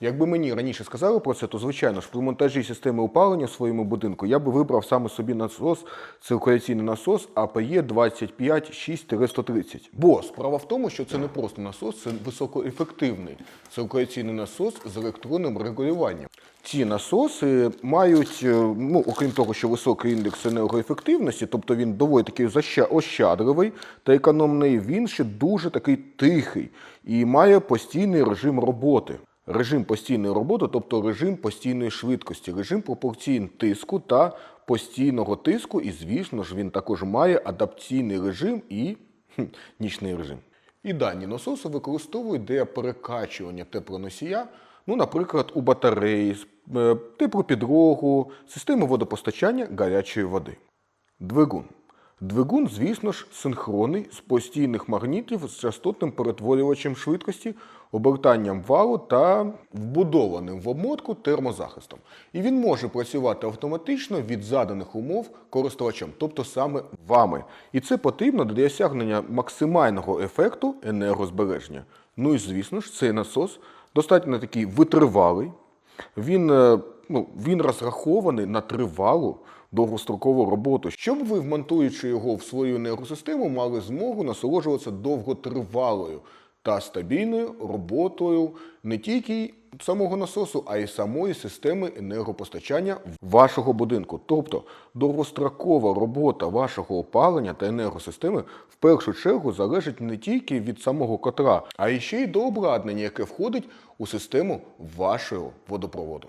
Якби мені раніше сказали про це, то звичайно ж при монтажі системи опалення в своєму будинку я би вибрав саме собі насос, циркуляційний насос АПЕ 256-130. Бо справа в тому, що це не просто насос, це високоефективний циркуляційний насос з електронним регулюванням. Ці насоси мають, е, ну окрім того, що високий індекс енергоефективності, тобто він доволі такий ощадливий та економний, він ще дуже такий тихий і має постійний режим роботи. Режим постійної роботи, тобто режим постійної швидкості, режим пропорційний тиску та постійного тиску, і звісно ж він також має адаптаційний режим і хм, нічний режим. І дані насоси використовують для перекачування теплоносія, ну, наприклад, у батареї, е, теплопідрогу, системи водопостачання гарячої води. Двигун. Двигун, звісно ж, синхронний з постійних магнітів з частотним перетворювачем швидкості, обертанням валу та вбудованим в обмотку термозахистом. І він може працювати автоматично від заданих умов користувачем, тобто саме вами. І це потрібно для досягнення максимального ефекту енергозбереження. Ну і звісно ж, цей насос достатньо такий витривалий, він, е, ну, він розрахований на тривалу довгострокову роботу, щоб ви, вмонтуючи його в свою енергосистему, мали змогу насолоджуватися довготривалою та стабільною роботою не тільки самого насосу, а й самої системи енергопостачання вашого будинку. Тобто довгострокова робота вашого опалення та енергосистеми в першу чергу залежить не тільки від самого котра, а й ще й до обладнання, яке входить у систему вашого водопроводу.